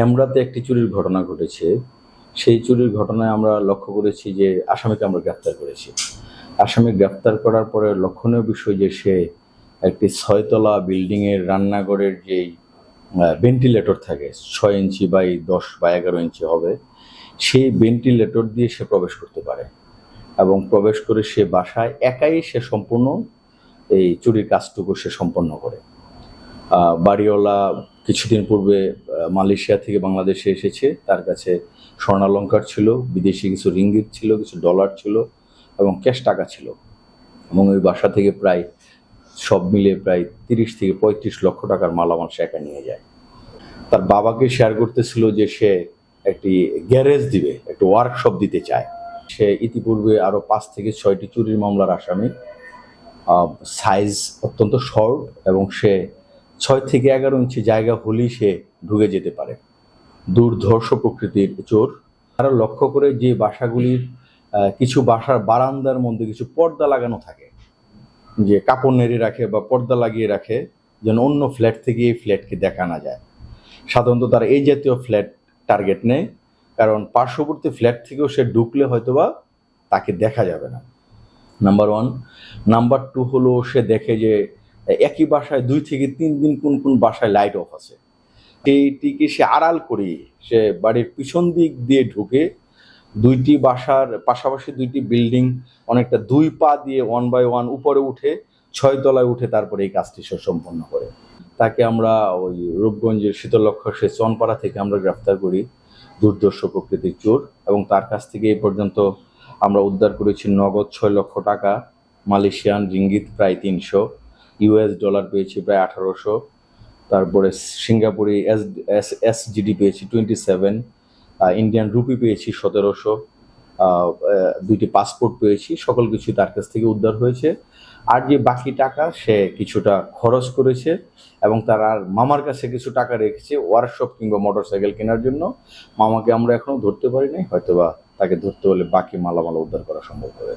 ড্যামরাতে একটি চুরির ঘটনা ঘটেছে। সেই চুরির ঘটনায় আমরা লক্ষ্য করেছি যে আসামিকে আমরা গ্রেফতার করেছি। আসামি গ্রেফতার করার পরে লক্ষণীয় বিষয় যে সে একটি ছয়তলা বিল্ডিংয়ের রান্নাঘরের যেই ভেন্টিলেটর থাকে, ছয় ইঞ্চি বাই দশ বা এগারো ইঞ্চি হবে, সেই ভেন্টিলেটর দিয়ে সে প্রবেশ করতে পারে এবং প্রবেশ করে সে বাসায় একাই সে সম্পূর্ণ এই চুরির কাজটুকু সে সম্পন্ন করে। বাড়িওয়ালা কিছুদিন পূর্বে মালয়েশিয়া থেকে বাংলাদেশে এসেছে। তার কাছে স্বর্ণালঙ্কার ছিল, বিদেশি কিছু রিঙ্গিত ছিল, কিছু ডলার ছিল এবং ক্যাশ টাকা ছিল। এবং ওই বাসা থেকে প্রায় সব মিলিয়ে প্রায় তিরিশ থেকে পঁয়ত্রিশ লক্ষ টাকার মালামাল সে একা নিয়ে যায়। তার বাবাকে শেয়ার করতেছিল যে সে একটি গ্যারেজ দিবে, একটি ওয়ার্কশপ দিতে চায়। সে ইতিপূর্বে আরও পাঁচ থেকে ছয়টি চুরির মামলার আসামি। সাইজ অত্যন্ত শর্ট এবং সে ছয় থেকে এগারো ইঞ্চি জায়গা হলেই সে ঢুকে যেতে পারে। দুর্ধর্ষ প্রকৃতির চোর। তারা লক্ষ্য করে যে বাসাগুলির কিছু বাসার বারান্দার মধ্যে কিছু পর্দা লাগানো থাকে, যে কাপড় নেড়ে রাখে বা পর্দা লাগিয়ে রাখে, যেন অন্য ফ্ল্যাট থেকে এই ফ্ল্যাটকে দেখা না যায়। সাধারণত তারা এই জাতীয় ফ্ল্যাট টার্গেট নেয়, কারণ পার্শ্ববর্তী ফ্ল্যাট থেকেও সে ঢুকলে হয়তোবা তাকে দেখা যাবে না। Number one. নাম্বার টু হলো সে দেখে যে একই বাসায় দুই থেকে তিন দিন কোন কোন বাসায় লাইট অফ আছে। সেইটিকে সে আড়াল করে সে বাড়ির পিছন দিক দিয়ে ঢুকে দুইটি বাসার পাশাপাশি দুইটি বিল্ডিং অনেকটা দুই পা দিয়ে ওয়ান বাই ওয়ান উপরে উঠে ছয় তলায় উঠে তারপরে এই কাজটি সে সম্পন্ন করে। তাকে আমরা ওই রূপগঞ্জের শীতলক্ষ্য সে চনপাড়া থেকে আমরা গ্রেফতার করি, দুর্দর্শ প্রকৃতির চোর, এবং তার কাছ থেকে এই পর্যন্ত আমরা উদ্ধার করেছি নগদ ছয় লক্ষ টাকা, মালয়েশিয়ান রিঙ্গিত প্রায় তিনশো। ইউএস ডলার পেয়েছি প্রায় আঠারোশো, তারপরে সিঙ্গাপুরি এস এস এসজিডি পেয়েছি টোয়েন্টি সেভেন ইন্ডিয়ান রুপি পেয়েছি সতেরোশো দুইটি পাসপোর্ট পেয়েছি, সকল কিছু তার কাছ থেকে উদ্ধার হয়েছে। আর যে বাকি টাকা, সে কিছুটা খরচ করেছে এবং তার আর মামার কাছে কিছু টাকা রেখেছে ওয়ার্কশপ কিংবা মোটরসাইকেল কেনার জন্য। মামাকে আমরা এখনও ধরতে পারি নাই, হয়তোবা তাকে ধরতে হলে বাকি মালামাল উদ্ধার করা সম্ভব হবে।